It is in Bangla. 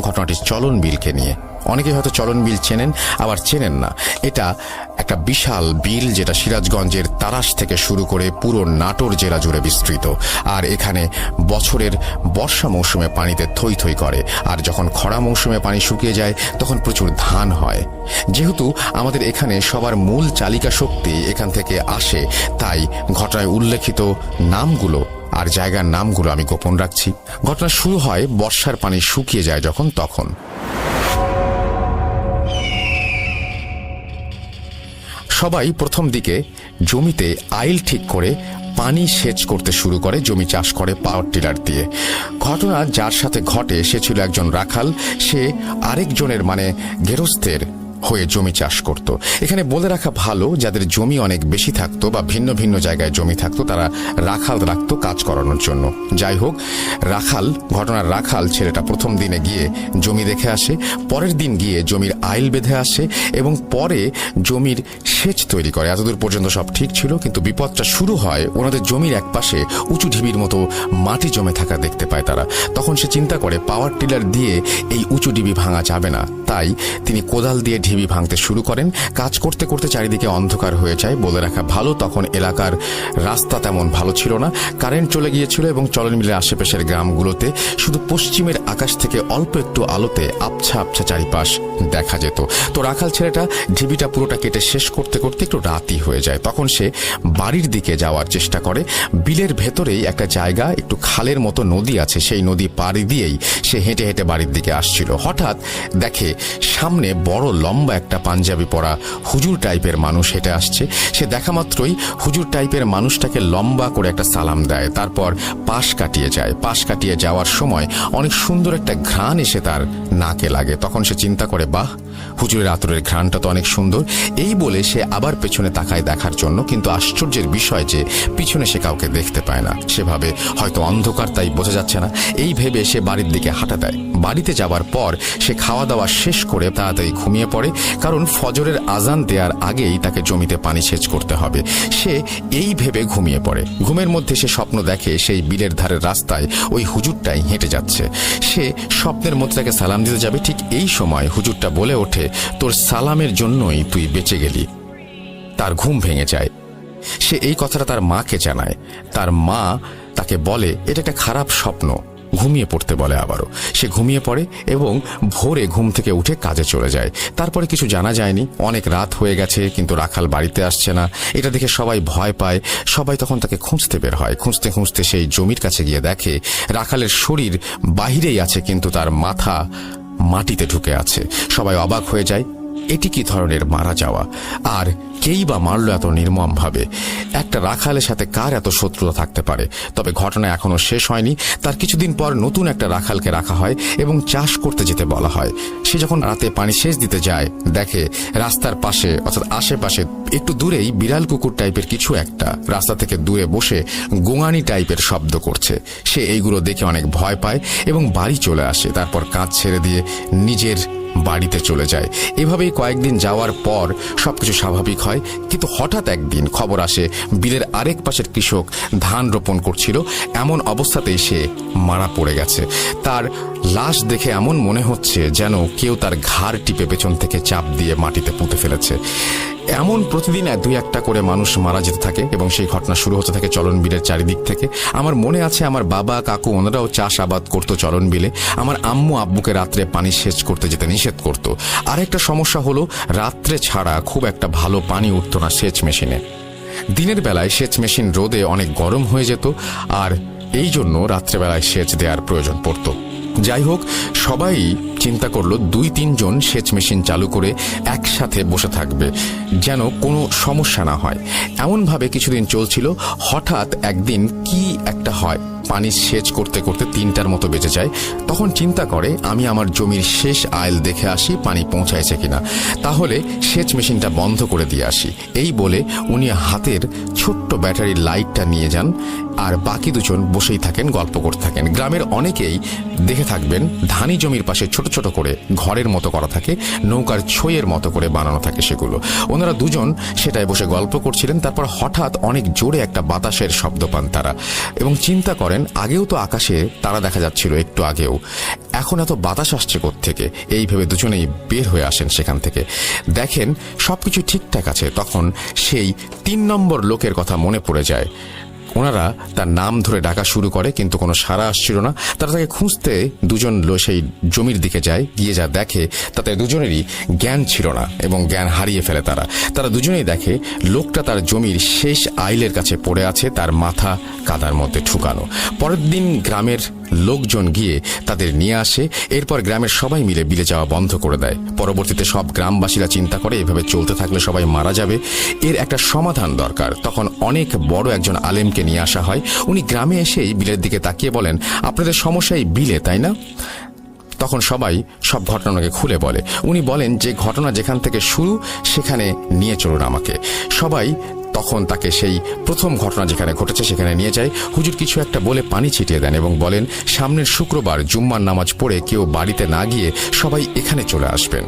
ঘটনাটি চলন বিলকে নিয়ে। অনেকে হয়তো চলন বিল চেনেন, আবার চেনেন না। এটা একটা বিশাল বিল যেটা সিরাজগঞ্জের তারাস থেকে শুরু করে পুরো নাটোর জেলা জুড়ে বিস্তৃত। আর এখানে বছরের বর্ষা মৌসুমে পানিতে থই থই করে। আর যখন খরা মৌসুমে পানি শুকিয়ে যায়, তখন প্রচুর ধান হয়। যেহেতু আমাদের এখানে সবার মূল চালিকা শক্তি এখান থেকে আসে, তাই ঘটনায় উল্লেখিত নামগুলো আর জায়গার নামগুলো আমি গোপন রাখছি। ঘটনা শুরু হয় বর্ষার পানি শুকিয়ে যায় যখন তখন। সবাই প্রথম দিকে জমিতে আইল ঠিক করে পানি সেচ করতে শুরু করে, জমি চাষ করে পাওয়ার টিলার দিয়ে। ঘটনা যার সাথে ঘটে, সে ছিল একজন রাখাল। সে আরেকজনের মানে গেরস্থের হয়ে জমি চাষ করত। এখানে বলে রাখা ভালো, যাদের জমি অনেক বেশি থাকতো বা ভিন্ন ভিন্ন জায়গায় জমি থাকতো, তারা রাখাল রাখতো কাজ করানোর জন্য। যাই হোক, রাখাল, ঘটনার রাখাল ছেলেটা প্রথম দিনে গিয়ে জমি দেখে আসে, পরের দিন গিয়ে জমির আইল বেঁধে আসে এবং পরে জমির সেচ তৈরি করে। এতদূর পর্যন্ত সব ঠিক ছিল, কিন্তু বিপদটা শুরু হয় ওনাদের জমির একপাশে উঁচু ঢিবির মতো মাটি জমে থাকা দেখতে পায় তারা। তখন সে চিন্তা করে, পাওয়ার টিলার দিয়ে এই উঁচু ঢিবি ভাঙা যাবে না। তাই তিনি কোদাল দিয়ে ঢিবি ভাঙতে শুরু করেন। কাজ করতে করতে চারিদিকে অন্ধকার হয়ে যায়। বলে রাখা ভালো, তখন এলাকার রাস্তা তেমন ভালো ছিল না। কারেন্ট চলে গিয়েছিল এবং চলন মিলের আশেপাশের গ্রামগুলোতে শুধু পশ্চিমের আকাশ থেকে অল্প একটু আলোতে আবছা আবছা চারিপাশ দেখা যেত। তো রাখাল ছেলেটা ঢিবিটা পুরোটা কেটে শেষ করতে করতে একটু রাতই হয়ে যায়। তখন সে বাড়ির দিকে যাওয়ার চেষ্টা করে। বিলের ভেতরেই একটা জায়গা, একটু খালের মতো নদী আছে। সেই নদী পাড়ি দিয়েই সে হেঁটে হেঁটে বাড়ির দিকে আসছিল। হঠাৎ দেখে সামনে বড় লম্বা একটা পাঞ্জাবি পরা হুজুর টাইপের মানুষ হেঁটে আসছে। সে দেখা মাত্রই হুজুর টাইপের মানুষটাকে লম্বা করে একটা সালাম দেয়। তারপর পাশ কাটিয়ে যায়। পাশ কাটিয়ে যাওয়ার সময় অনেক সুন্দর একটা ঘ্রাণ এসে তার নাকে লাগে। তখন সে চিন্তা করে, বাহ, হুজুরের আতরের ঘ্রাণটা তো অনেক সুন্দর। এই বলে সে আবার পেছনে তাকায় দেখার জন্য। কিন্তু আশ্চর্যের বিষয় যে, পিছনে সে কাউকে দেখতে পায় না। সেভাবে হয়তো অন্ধকার, তাই বোঝা যাচ্ছে না। এই ভেবে সে বাড়ির দিকে হাঁটা দেয়। বাড়িতে যাবার পর সে খাওয়া দাওয়া শেষ করে তাড়াতাড়ি ঘুমিয়ে পড়ে। কারণ ফজরের আজান দেওয়ার আগেই তাকে জমিতে পানি সেচ করতে হবে। সে এই ভেবে ঘুমিয়ে পড়ে। ঘুমের মধ্যে সে স্বপ্ন দেখে সেই বিলের ধারের রাস্তায় ওই হুজুরটাই হেঁটে যাচ্ছে। সে স্বপ্নের মধ্যে তাকে সালাম দিতে যাবে। ঠিক এই সময় হুজুরটা বলে ওঠে, তোর সালামের জন্যই তুই বেঁচে গেলি। তার ঘুম ভেঙে যায়। সে এই কথাটা তার মাকে জানায়। তার মা তাকে বলে, এটা একটা খারাপ স্বপ্ন। ঘুমিয়ে পড়তে বলে আবারও। সে ঘুমিয়ে পড়ে এবং ভোরে ঘুম থেকে উঠে কাজে চলে যায়। তারপরে কিছু জানা যায়নি। অনেক রাত হয়ে গেছে, কিন্তু রাখাল বাড়িতে আসছে না। এটা দেখে সবাই ভয় পায়। সবাই তখন তাকে খুঁজতে বের হয়। খুঁজতে খুঁজতে সেই জমির কাছে গিয়ে দেখে রাখালের শরীর বাহিরেই আছে, কিন্তু তার মাথা মাটিতে ঢুকে আছে। সবাই অবাক হয়ে যায়। এটি কি ধরনের মারা যাওয়া? আর কেই বা মারল এত নির্মম ভাবে একটা রাখালের সাথে কার এত শত্রুতা থাকতে পারে? তবে ঘটনা এখনও শেষ হয়নি। তার কিছুদিন পর নতুন একটা রাখালকে রাখা হয় এবং চাষ করতে যেতে বলা হয়। সে যখন রাতে পানি সেচ দিতে যায়, দেখে রাস্তার পাশে অর্থাৎ আশেপাশে একটু দূরেই বিড়াল কুকুর টাইপের কিছু একটা রাস্তা থেকে দূরে বসে গোঙানি টাইপের শব্দ করছে। সে এইগুলো দেখে অনেক ভয় পায় এবং বাড়ি চলে আসে। তারপর কাজ ছেড়ে দিয়ে নিজের বাড়িতে চলে যায়। এভাবেই কয়েকদিন যাওয়ার পর সবকিছু স্বাভাবিক হয়। কিন্তু হঠাৎ একদিন খবর আসে, বিলের আরেক পাশের কৃষক ধান রোপণ করছিল। এমন অবস্থাতেই সে মারা পড়ে গেছে। তার লাশ দেখে এমন মনে হচ্ছে যেন কেউ তার ঘাড় টিপে পেছন থেকে চাপ দিয়ে মাটিতে পুঁতে ফেলেছে। এমন প্রতিদিন দুই একটা করে মানুষ মারা যেতে থাকে এবং সেই ঘটনা শুরু হতে থাকে চলন বিলের চারিদিক থেকে। আমার মনে আছে আমার বাবা, কাকু ওনারাও চাষ আবাদ করতো চলন বিলে আমার আম্মু আব্বুকে রাত্রে পানি সেচ করতে যেতে নিষেধ করত। আরেকটা সমস্যা হলো, রাত্রে ছাড়া খুব একটা ভালো পানি উঠতো না সেচ মেশিনে। দিনের বেলায় সেচ মেশিন রোদে অনেক গরম হয়ে যেত, আর এই জন্য রাত্রেবেলায় সেচ দেওয়ার প্রয়োজন পড়তো। যাই হোক সবাই চিন্তা করল দুই তিনজন সেচ মেশিন চালু করে একসাথে বসে থাকবে, যেন কোনো সমস্যা না হয়। এমনভাবে কিছুদিন চলছিল, হঠাৎ একদিন কি একটা হয়, পানি সেচ করতে করতে তিনটার মতো বেঁচে যায়। তখন চিন্তা করে, আমি আমার জমির শেষ আইল দেখে আসি পানি পৌঁছাইছে কিনা। তাহলে সেচ মেশিনটা বন্ধ করে দিয়ে আসি। এই বলে উনি হাতের ছোট্ট ব্যাটারির লাইটটা নিয়ে যান আর বাকি দুজন বসেই থাকেন, গল্প করতে থাকেন। গ্রামের অনেকেই দেখে থাকবেন, ধানি জমির পাশে ছোট ছোট করে ঘরের মতো করা থাকে, নৌকার ছইয়ের মতো করে বানানো থাকে সেগুলো। ওনারা দুজন সেটায় বসে গল্প করছিলেন, তারপর হঠাৎ অনেক জোরে একটা বাতাসের শব্দ পান তারা। এবং চিন্তা করেন, আগেও তো আকাশে তারা দেখা যাচ্ছিল একটু আগেও। এখন এত বাতাস আসছে থেকে এই ভেবে দুজনেই বের হয়ে আসেন সেখান থেকে। দেখেন, সবকিছু ঠিকঠাক আছে, তখন সেই তিন নম্বর লোকের কথা মনে পড়ে যায়। ওনারা তার নাম ধরে ডাকা শুরু করে, কিন্তু কোনো সারা আসছিল না। তারা তাকে খুঁজতে দুজন সেই জমির দিকে যায়, গিয়ে যা দেখে, তাতে দুজনেরই জ্ঞান ছিল না এবং জ্ঞান হারিয়ে ফেলে তারা। তারা দুজনেই দেখে, লোকটা তার জমির শেষ আইলের কাছে পড়ে আছে, তার মাথা কাদার মধ্যে ঠুকানো। পরের দিন গ্রামের লোকজন গিয়ে তাদের নিয়ে আসে, এরপর গ্রামের সবাই মিলে বিলে যাওয়া বন্ধ করে দেয়। পরবর্তীতে সব গ্রামবাসীরা চিন্তা করে, এভাবে চলতে থাকলে সবাই মারা যাবে। এর একটা সমাধান দরকার। তখন অনেক বড় একজন আলেমকে নিয়ে আসা হয়। উনি গ্রামে এসেই বিলের দিকে তাকিয়ে বলেন, আপনাদের সমস্যা এই বিলে, তাই না? তখন সবাই সব ঘটনাকে খুলে বলে। উনি বলেন, যে ঘটনা যেখান থেকে শুরু, সেখানে নিয়ে চলুন আমাকে। সবাই তখন তাকে সেই প্রথম ঘটনা যেখানে ঘটেছে সেখানে নিয়ে যায়। হুজুর কিছু একটা বলে পানি ছিটিয়ে দেন এবং বলেন, সামনের শুক্রবার জুম্মার নামাজ পড়ে কেউ বাড়িতে না গিয়ে সবাই এখানে চলে আসবেন।